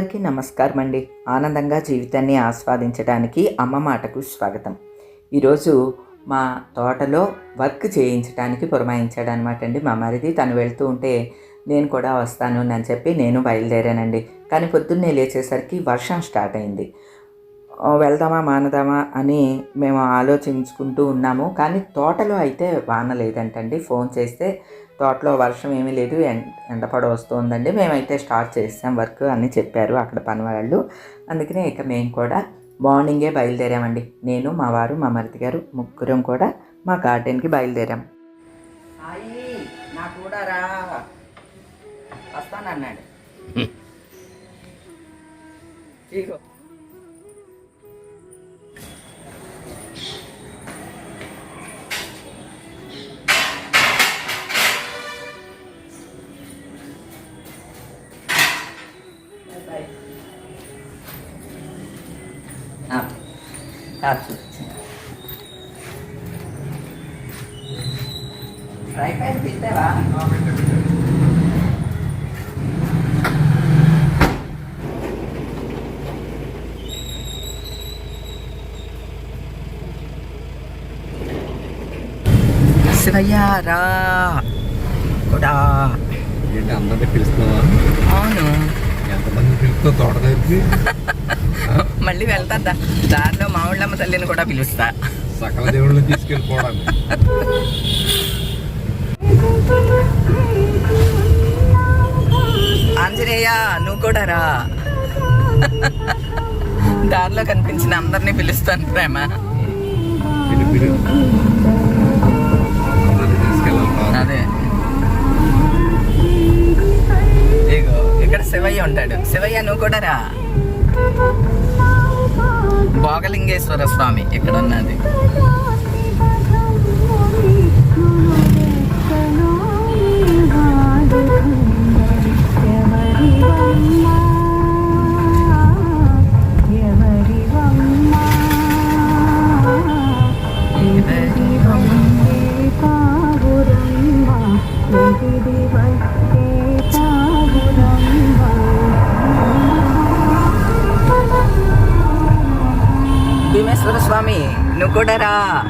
అందరికీ నమస్కారం అండి ఆనందంగా జీవితాన్ని ఆస్వాదించడానికి అమ్మ మాటకు స్వాగతం. ఈరోజు మా తోటలో వర్క్ చేయించడానికి పురమాయించాడు అనమాట అండి మా మరిది తను వెళ్తూ ఉంటే నేను కూడా వస్తాను అని చెప్పి నేను బయలుదేరానండి. కానీ పొద్దున్నే లేచేసరికి వర్షం స్టార్ట్ అయింది. వెళ్దామా మానదామా అని మేము ఆలోచించుకుంటూ ఉన్నాము. కానీ తోటలో అయితే వాన లేదంటండి. ఫోన్ చేస్తే తోటలో వర్షం ఏమీ లేదు ఎం- ఎండపడ వస్తుందండి. మేమైతే స్టార్ట్ చేసాం వర్క్ అని చెప్పారు అక్కడ పని వాళ్ళు అందుకనే ఇక మేము కూడా మార్నింగే బయలుదేరామండి. నేను మా వారు మా మరిది గారు ముగ్గురం కూడా మా గార్డెన్కి బయలుదేరాం. నా కూడా రా. వస్తానన్నాడు. ఇగో. ఫ్రై ప్యాన్ తింటావా శివయ్య రా కూడా ఏంటి అందరినీ పిలుస్తున్నావా? అవును. మళ్ళీ వెళ్తా దారిలో మామిళ్ళమ్మ తల్లిని కూడా పిలుస్తా. సకల దేవుళ్ళని తీసుకెళ్ళిపోవడానికి. ఆంజనేయ నువ్వు కూడా రా. దారిలో కనిపించిన అందరినీ పిలుస్తాను ప్రేమ. ఇక్కడ శివయ్య ఉంటాడు. శివయ్య నువ్వు కూడా రా. భోగలింగేశ్వర స్వామి ఇక్కడ ఉన్నది భీమేశ్వర నువ్వు కూడా రా.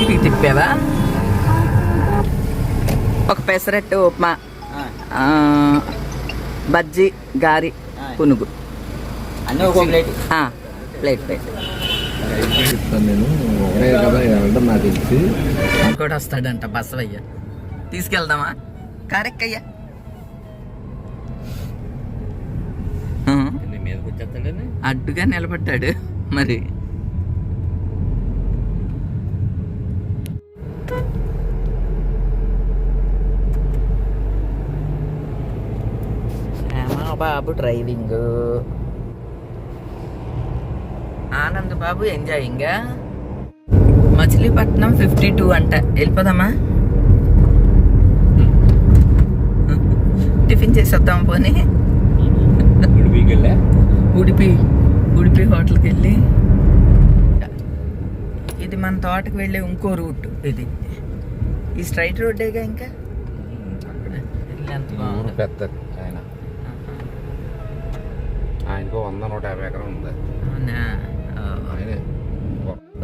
ఇది తిప్పావా? ఒక పెసరట్టు ఉప్మా. ఆ, బజ్జీ గారి పునుగు. ప్లేట్. ఆ, ప్లేట్ ప్లేట్. కూడా వస్తాడంట బసవయ్య. తీసుకెళ్దామా? కారెక్కయ్యా. ఆ, అడ్డుగా నిలబడ్డాడు. మరి బాబు driving. Anand Babu enjoying Machilipatnam fifty two అంట. వెళ్ళిపోదామా? టిఫిన్ చేసి వద్దాం పోనీ. ఉడిపి ఉడిపి హోటల్కి వెళ్ళి ఇది మన తోటకి వెళ్ళే ఇంకో రూట్ ఇది. ఈ స్ట్రైట్ రోడ్డేగా ఇంకా? పెద్ద ఆయన. ఆయనకు వంద నూట యాభై ఎకరం ఉంది.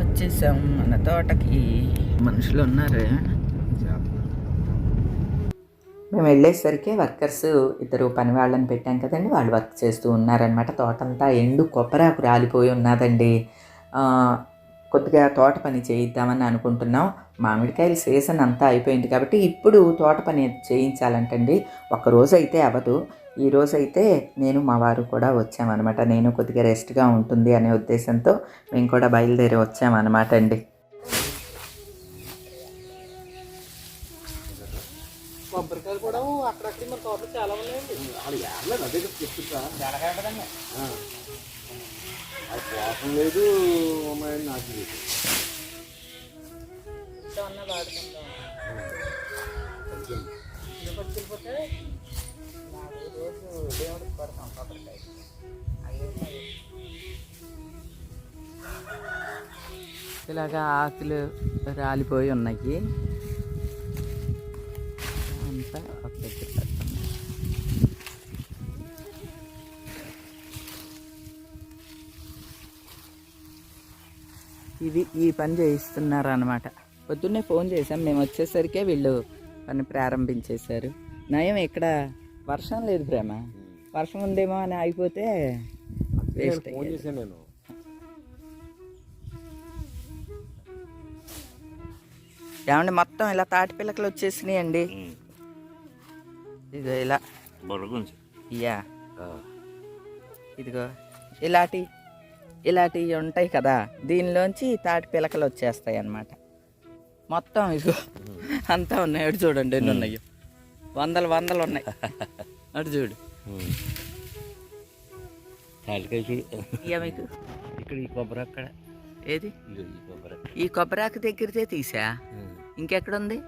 వచ్చేసాం మన తోటకి. మనుషులు ఉన్నారు? మేము వెళ్ళేసరికి వర్కర్స్ ఇద్దరు పని వాళ్ళని పెట్టాం కదండి. వాళ్ళు వర్క్ చేస్తూ ఉన్నారనమాట తోటంతా ఎండు కొబ్బరాకు రాలిపోయి ఉన్నదండి. కొద్దిగా తోట పని చేయిద్దామని అనుకుంటున్నాం. మామిడికాయల సీజన్ అంతా అయిపోయింది కాబట్టి ఇప్పుడు తోట పని చేయించాలంటండి. ఒక రోజు అయితే అవ్వదు. ఈ రోజు అయితే నేను మా వారు కూడా వచ్చామన్నమాట. నేను కొద్దిగా రెస్ట్గా ఉంటుంది అనే ఉద్దేశంతో మేము కూడా బయలుదేరి వచ్చామన్నమాట అండి. తోటలో చాలా ఉన్నాయండి. అదే చెప్తున్నా జలగడ్డదండి అది కోపం లేదు ఉన్నాయని నాకు లేదు. పట్టుకెళ్ళిపోతే రోజు దేవుడికి పడతాం కొబ్బరికాయ ఇలాగా ఆకులు రాలిపోయి ఉన్నాయి. అంతా ఒక దగ్గర. ఇది ఈ పని చేయిస్తున్నారు అనమాట పొద్దున్నే ఫోన్ చేసాం మేము వచ్చేసరికే వీళ్ళు పని ప్రారంభించేశారు. నయం ఇక్కడ వర్షం లేదు ప్రేమ. వర్షం ఉందేమో అని ఆగిపోతే వేస్ట్ నేను. ఏమండి మొత్తం ఇలా తాటి పిల్లకలు వచ్చేసినాయి అండి ఇదిగో ఇలా. ఇయా ఇదిగో ఇలాంటి ఇలాంటివి ఉంటాయి కదా దీనిలోంచి తాటి పిలకలు వచ్చేస్తాయి అన్నమాట. మొత్తం ఇదిగో అంతా ఉన్నాయి. అటు చూడండి ఎన్ని ఉన్నాయో? వందలు వందలు ఉన్నాయి. అటు చూడు. తాటికాయ చూడు. ఇయ్య మీకు. ఇక్కడ ఈ కొబ్బరి అక్కడ. ఏది? ఈ కొబ్బరి ఈ కొబ్బరాకు దగ్గరదే తీసా? ఇంకెక్కడుంది?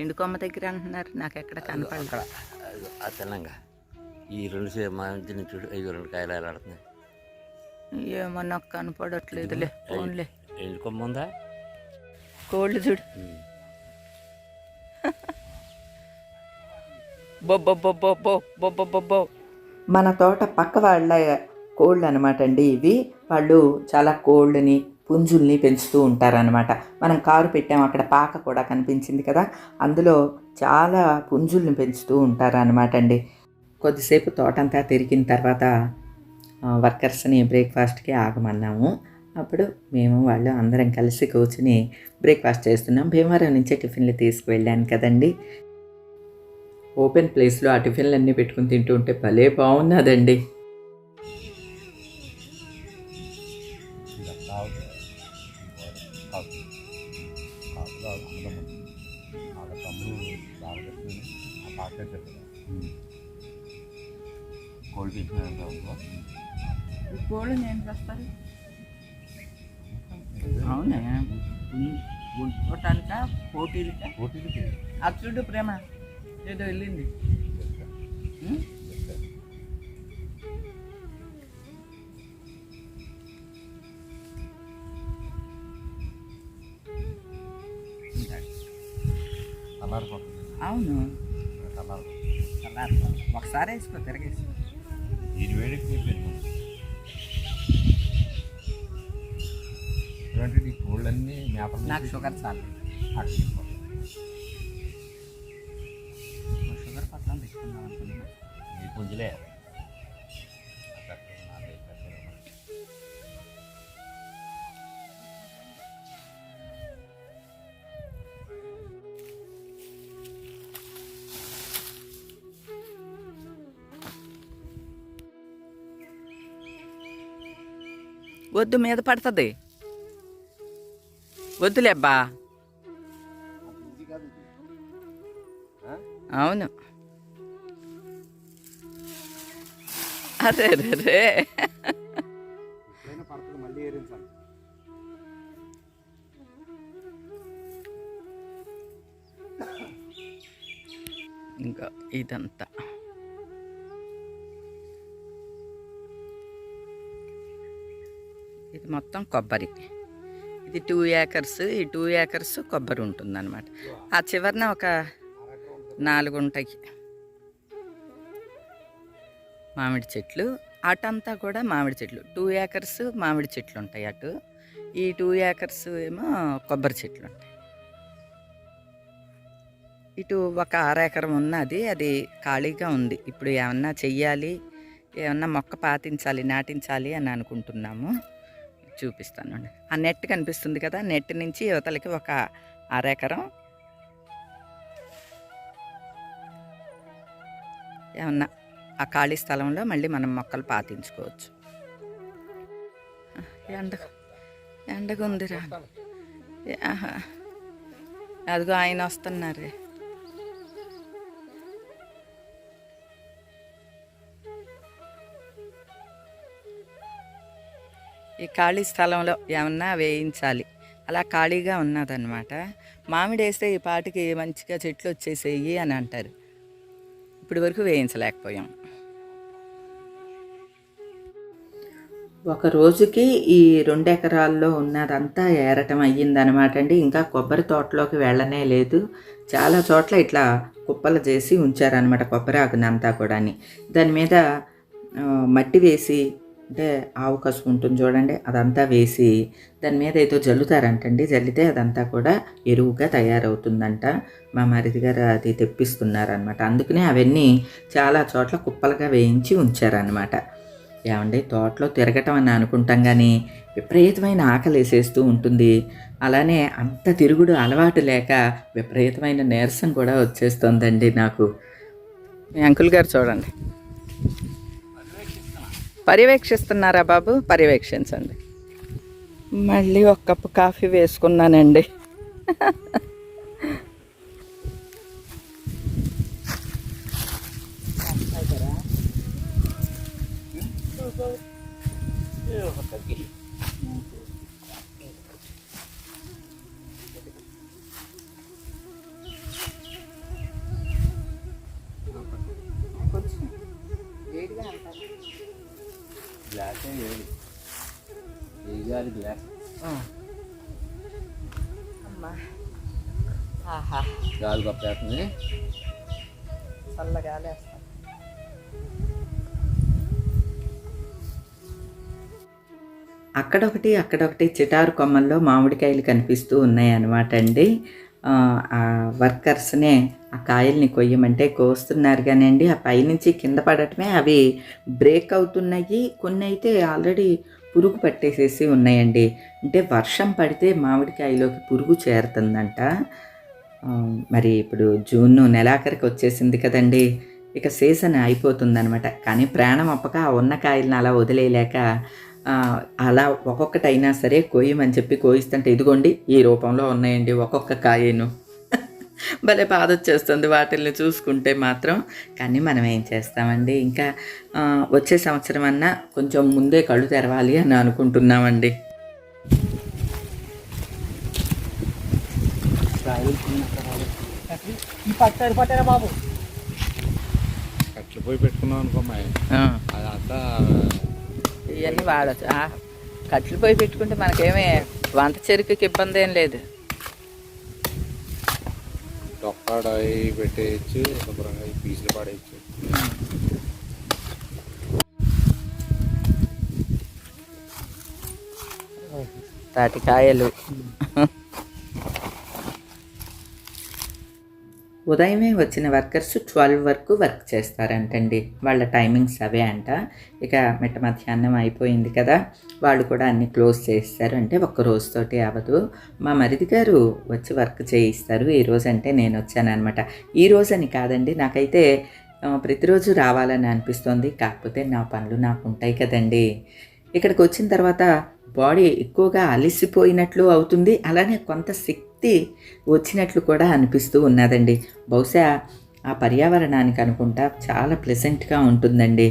ఎండు కొమ్మ దగ్గర అంటున్నారు నాకు ఎక్కడ తెల్లంగా. ఈ రెండు మా ఇంటి నుంచి చూడు ఐదు రెండు కాయలు ఆడుతున్నాయి. ఏమో నాకు కనపడట్లేదులే ఫోన్లే. వెళ్ళుకోముందా కోళ్ళు చూడు. మన తోట పక్క వాళ్ళ కోళ్ళు అనమాట అండి ఇవి. వాళ్ళు చాలా కోళ్ళని పుంజుల్ని పెంచుతూ ఉంటారనమాట మనం కారు పెట్టాం అక్కడ పాక కూడా కనిపించింది కదా. అందులో చాలా పుంజుల్ని పెంచుతూ ఉంటారనమాట అండి కొద్దిసేపు తోటంతా తిరిగిన తర్వాత వర్కర్స్ని బ్రేక్ఫాస్ట్కి ఆగమన్నాము. అప్పుడు మేము వాళ్ళు అందరం కలిసి కూర్చుని బ్రేక్ఫాస్ట్ చేస్తున్నాం. భీమవరం నుంచే టిఫిన్లు తీసుకువెళ్ళాను కదండి. ఓపెన్ ప్లేస్లో ఆ టిఫిన్లు అన్నీ పెట్టుకుని తింటూ ఉంటే భలే బాగున్నదండి. కోళ్ళు నేను వస్తారు అవునా. చూడటానిక పోటీలకా అది చూడు ప్రేమ ఏదో వెళ్ళింది? అవును. కలర్ ఒకసారి వేసుకో తిరగేసుకో ఇది వేడికి మేపలు నాకు షుగర్ చాలు. షుగర్ పట్ల తెచ్చుకుందాం అనుకున్నా ఈ పుంజులే. వద్దు మీద పడుతుంది. వద్దులే అబ్బా. అవును. అరే రే ఇంకా ఇదంతా. ఇది మొత్తం కొబ్బరి. ఇది టూ ఏకర్స్ ఈ టూ ఏకర్స్ కొబ్బరి ఉంటుందన్నమాట. ఆ చివరన ఒక నాలుగు ఉంటాయి. మామిడి చెట్లు అటంతా కూడా మామిడి చెట్లు. టూ ఏకర్స్ మామిడి చెట్లు ఉంటాయి అటు. ఈ టూ ఏకర్స్ ఏమో కొబ్బరి చెట్లు ఉంటాయి. ఇటు ఒక అరెకరం ఉన్నది అది ఖాళీగా ఉంది. ఇప్పుడు ఏమన్నా చెయ్యాలి ఏమన్నా మొక్క పాతించాలి నాటించాలి అని అనుకుంటున్నాము. చూపిస్తానండి. ఆ నెట్ కనిపిస్తుంది కదా నెట్ నుంచి యువతలకి ఒక అరెకరం. ఏమన్నా ఆ ఖాళీ స్థలంలో మళ్ళీ మనం మొక్కలు పాతించుకోవచ్చు. ఎండ ఎండగా ఉందిరా అదిగో ఆయన వస్తున్నారే. ఈ ఖాళీ స్థలంలో ఏమన్నా వేయించాలి. అలా ఖాళీగా ఉన్నదన్నమాట. మామిడి వేస్తే ఈ పాటికి మంచిగా చెట్లు వచ్చేసేయి అని అంటారు. ఇప్పటి వరకు వేయించలేకపోయాం. ఒక రోజుకి ఈ రెండు ఎకరాల్లో ఉన్నదంతా ఏరటం అయ్యిందనమాట అండి. ఇంకా కొబ్బరి తోటలోకి వెళ్ళనే లేదు. చాలా చోట్ల ఇట్లా కుప్పలు చేసి ఉంచారనమాట కొబ్బరి ఆకునంతా కూడా దాని మీద మట్టి వేసి అంటే ఆవు కసుపు ఉంటుంది చూడండి అదంతా వేసి దాని మీద ఏదో జల్లుతారంటండి. జల్లితే అదంతా కూడా ఎరువుగా తయారవుతుందంట. మా మరిది గారు అది తెప్పిస్తున్నారనమాట అందుకనే అవన్నీ చాలా చోట్ల కుప్పలుగా వేయించి ఉంచారనమాట ఏమండి తోటలో తిరగటం అని అనుకుంటాం కానీ విపరీతమైన ఆకలి వేసేస్తూ ఉంటుంది. అలానే అంత తిరుగుడు అలవాటు లేక విపరీతమైన నీరసం కూడా వచ్చేస్తుందండి నాకు. మీ అంకుల్ గారు చూడండి. పర్యవేక్షిస్తున్నారా బాబు? పర్యవేక్షించండి. మళ్ళీ ఒక కప్పు కాఫీ వేసుకున్నానండి. గ్లాస్ గొప్పేస్తుంది చల్లగా లేస్తాను అక్కడొకటి అక్కడొకటి చిటారు కొమ్మల్లో మామిడికాయలు కనిపిస్తూ ఉన్నాయి అన్నమాట అండి వర్కర్స్నే ఆ కాయల్ని కొయ్యమంటే కోస్తున్నారు కానివ్వండి ఆ పైనుంచి కింద పడటమే అవి బ్రేక్ అవుతున్నాయి. కొన్ని అయితే ఆల్రెడీ పురుగు పట్టేసేసి ఉన్నాయండి. అంటే వర్షం పడితే మామిడికాయలోకి పురుగు చేరుతుందంట. మరి ఇప్పుడు జూన్ నెలాఖరికి వచ్చేసింది కదండి. ఇక సీజన్ అయిపోతుందనమాట కానీ ప్రాణం అప్పక ఉన్న కాయలను అలా వదిలేయలేక అలా అలా ఒక్కొక్కటైనా సరే కోయమని చెప్పి కోయిస్తుంటే ఇదిగోండి ఈ రూపంలో ఉన్నాయండి ఒక్కొక్క కాయను. భలే బాధ వచ్చేస్తుంది వాటిల్ని చూసుకుంటే మాత్రం. కానీ మనం ఏం చేస్తామండి? ఇంకా వచ్చే సంవత్సరం అన్నా కొంచెం ముందే కళ్ళు తెరవాలి అని అనుకుంటున్నామండి. ఈ పట్టు సరిపట్టారా బాబు? కట్లు పోయి పెట్టుకున్నాం అనుకోమ్మాయి ఆ. అదంతా ఇవన్నీ వాడచ్చు కట్లు పోయి పెట్టుకుంటే మనకేమీ వంట చెరుకుకి ఇబ్బంది ఏం లేదు. డొక్కాడ పెట్టేయచ్చు శుభ్రంగా పీసులు పడేయచ్చు. తాటికాయలు ఉదయమే వచ్చిన వర్కర్స్ ట్వెల్వ్ వరకు వర్క్ చేస్తారంటండి. వాళ్ళ టైమింగ్స్ అవే అంట. ఇక మిట్ట మధ్యాహ్నం అయిపోయింది కదా. వాళ్ళు కూడా అన్ని క్లోజ్ చేస్తారు. అంటే ఒక్క రోజుతోటి అవ్వదు. మా మరిది గారు వచ్చి వర్క్ చేయిస్తారు. ఈ రోజు అంటే నేను వచ్చానమాట ఈ రోజు అని కాదండి. నాకైతే ప్రతిరోజు రావాలని అనిపిస్తోంది. కాకపోతే నా పనులు నాకు ఉంటాయి కదండి. ఇక్కడికి వచ్చిన తర్వాత బాడీ ఎక్కువగా అలిసిపోయినట్లు అవుతుంది. అలానే కొంత సిక్ శక్తి వచ్చినట్లు కూడా అనిపిస్తూ ఉన్నదండి. బహుశా ఆ పర్యావరణానికి అనుకుంటా చాలా ప్లెజెంట్గా ఉంటుందండి.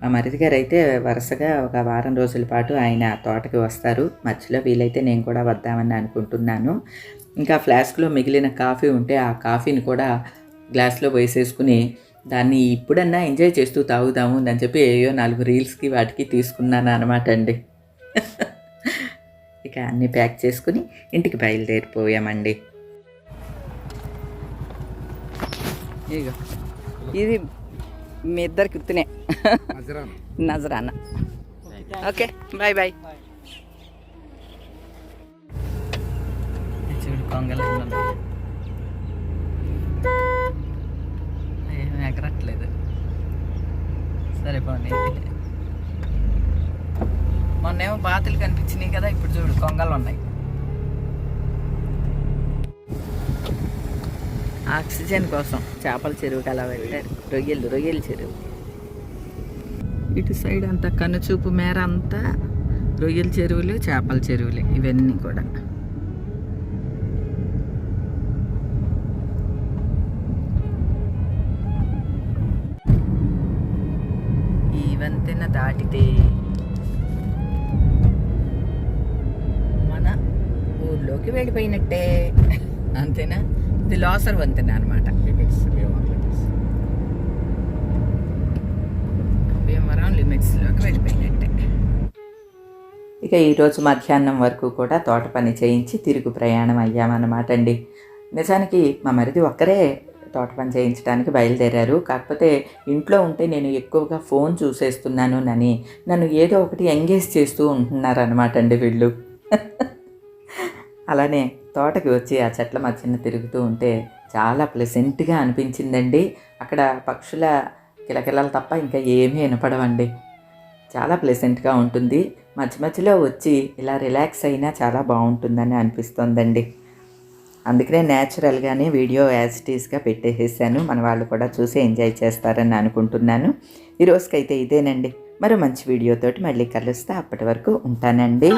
మా మరిది గారు అయితే వరుసగా ఒక వారం రోజుల పాటు ఆయన తోటకి వస్తారు. మధ్యలో వీలైతే నేను కూడా వద్దామని అనుకుంటున్నాను. ఇంకా ఫ్లాస్క్లో మిగిలిన కాఫీ ఉంటే ఆ కాఫీని కూడా గ్లాస్లో వేసేసుకుని దాన్ని ఇప్పుడన్నా ఎంజాయ్ చేస్తూ తాగుదాము అని చెప్పి ఏయో నాలుగు రీల్స్కి వాటికి తీసుకున్నాను అనమాట అండి. ఇక అన్నీ ప్యాక్ చేసుకుని ఇంటికి బయలుదేరిపోయామండి. ఇది మీ ఇద్దరికి ఉత్తినే నజరాన? ఓకే బాయ్ బాయ్ చూడు కొంగలు ఏం ఎగరట్లేదు. సరే పోనీ. మొన్నేమో బాతులు కనిపించినాయి కదా ఇప్పుడు చూడు కొంగలు ఉన్నాయి. ఆక్సిజన్ కోసం చేపల చెరువుకి అలా వెళ్ళారు. రొయ్యలు రొయ్యల చెరువు. ఇటు సైడ్ అంతా కనుచూపు మేర అంతా రొయ్యల చెరువులు చేపల చెరువులు ఇవన్నీ కూడా. ఈ వంతెన దాటితే వెళ్ళిపోయినట్టే. అంతేనా? ఇది లాసర్ వంతెన అనమాట భీమవరం లిమిట్స్లోకి వెళ్ళిపోయినట్టే. ఇక ఈరోజు మధ్యాహ్నం వరకు కూడా తోట పని చేయించి తిరుగు ప్రయాణం అయ్యామన్నమాట అండి. నిజానికి మా మరిది ఒక్కరే తోట పని చేయించడానికి బయలుదేరారు. కాకపోతే ఇంట్లో ఉంటే నేను ఎక్కువగా ఫోన్ చూసేస్తున్నాను అని నన్ను ఏదో ఒకటి ఎంగేజ్ చేస్తూ ఉంటున్నారు అనమాట అండి వీళ్ళు. అలానే తోటకి వచ్చి ఆ చెట్ల మధ్యన తిరుగుతూ ఉంటే చాలా ప్లెసెంట్గా అనిపించిందండి. అక్కడ పక్షుల కిలకిలలు తప్ప ఇంకా ఏమీ వినపడవండి. చాలా ప్లెసెంట్గా ఉంటుంది. మధ్య మధ్యలో వచ్చి ఇలా రిలాక్స్ అయినా చాలా బాగుంటుందని అనిపిస్తోందండి. అందుకనే న్యాచురల్గానే వీడియో యాజ్ ఇటీస్గా పెట్టేసేసాను. మన వాళ్ళు కూడా చూసి ఎంజాయ్ చేస్తారని అనుకుంటున్నాను. ఈ రోజుకైతే ఇదేనండి. మరో మంచి వీడియోతోటి మళ్ళీ కలుస్తా. అప్పటి వరకు ఉంటానండి.